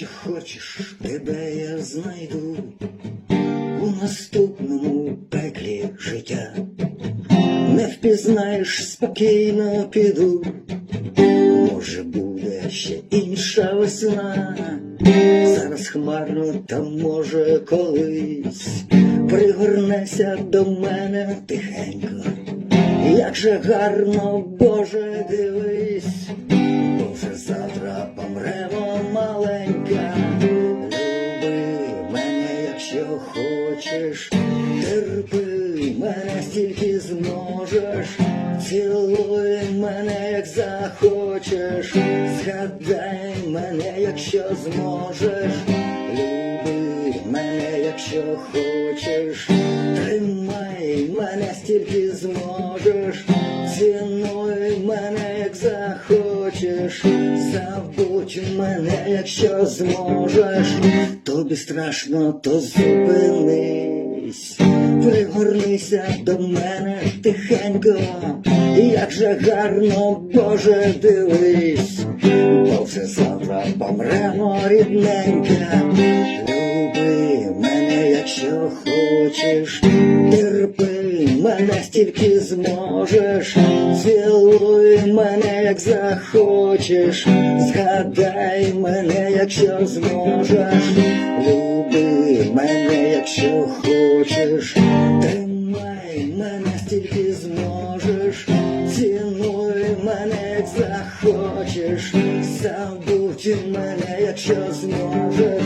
Якщо хочеш, тебе я знайду у наступному пеклі життя. Не впізнаєш, спокійно піду. Може, буде ще інша весна. Зараз хмарно, та може колись пригорнеся до мене тихенько. Як же гарно, Боже, дивись, хочеш, терпи мене стільки зможеш, цілуй мене, як захочеш, згадай мене, якщо зможеш, люби мене, якщо хочеш, тримай мене стільки зможеш, цінуй мене, як захочеш, забудь мене, якщо зможеш, тобі страшно, то зупинись, пригорнися до мене тихенько, як же гарно, Боже, дивись, бо вже завтра помремо рідненька, терпи мене стільки зможеш, цілуй мене, як захочеш, згадай мене, якщо зможеш, люби мене, якщо хочеш, тримай мене стільки зможеш, цінуй мене, як захочеш, забудь мене, якщо зможеш.